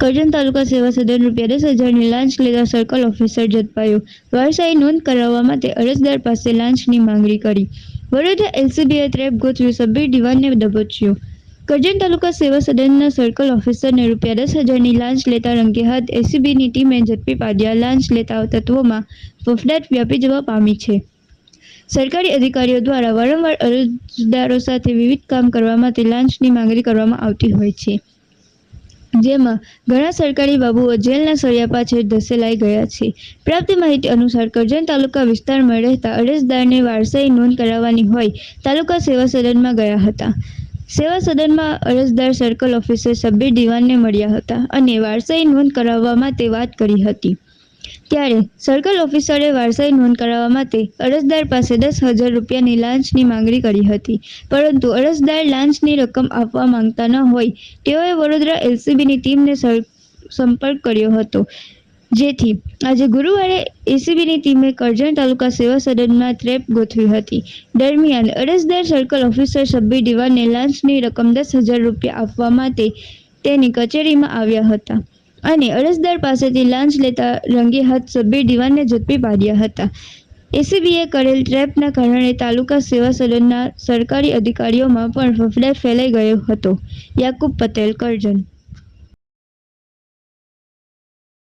કરજણ તાલુકા સેવા સદન રૂપિયા દસ હજારની લાંચ લેતા સર્કલ ઓફિસર ઝડપાયો વારસાઈ નોંધ કરાવવા માટે અરજદાર પાસે લાંચની માંગણી કરી. વડોદરા એલસીબીએ ટ્રેપ ગોઠવ્યું, સભ્ય દિવાનને દબોચ્યો. કરજણ તાલુકા સેવા સદનના સર્કલ ઓફિસરને રૂપિયા દસ હજારની લાંચ લેતા રંગે હાથ એસીબીની ટીમે ઝડપી પાડ્યા. લાંચ લેતા તત્વોમાં ફફડાટ વ્યાપી જવા પામી છે. સરકારી અધિકારીઓ દ્વારા વારંવાર અરજદારો સાથે વિવિધ કામ કરવા માટે લાંચની માંગણી કરવામાં આવતી હોય છે. જેમાં ઘણા સરકારી બાબુઓ જેલના સળિયા પાછળ ધસેલાઈ ગયા છે. પ્રાપ્ત માહિતી અનુસાર કરજણ તાલુકા વિસ્તારમાં રહેતા અરજદારને વારસાઈ નોંધ કરાવવાની હોય તાલુકા સેવા સદનમાં ગયા હતા. સેવા સદનમાં અરજદાર સર્કલ ઓફિસર સબ્બીર દિવાનને મળ્યા હતા અને વારસાઈ નોંધ કરાવવા માટે વાત કરી હતી. ત્યારે સર્કલ ઓફિસરે વારસાઈ નોંધ કરાવવા માટે અરજદાર પાસે દસ હજાર રૂપિયાની લાંચની માંગણી કરી હતી. પરંતુ અરજદાર લાંચની રકમ આપવા માંગતા ન હોય તેઓએ વડોદરા એલસીબીની ટીમને સંપર્ક કર્યો હતો. જેથી આજે ગુરુવારે એસીબીની ટીમે કરજણ તાલુકા સેવા સદનમાં ટ્રેપ ગોઠવી હતી. દરમિયાન અરજદાર સર્કલ ઓફિસર સભ્ય દિવાને લાંચની રકમ દસ હજાર રૂપિયા આપવા માટે તેની કચેરીમાં આવ્યા હતા. અને અરજદાર પાસેથી લાંચ લેતા રંગે હાથ સભ્ય દિવાનને ઝડપી પાડ્યા હતા. એસીબીએ કરેલ ટ્રેપના કારણે તાલુકા સેવા સદનના સરકારી અધિકારીઓમાં પણ ફફડાટ ફેલાઈ ગયો હતો. યાકુબ પટેલ, કરજણ.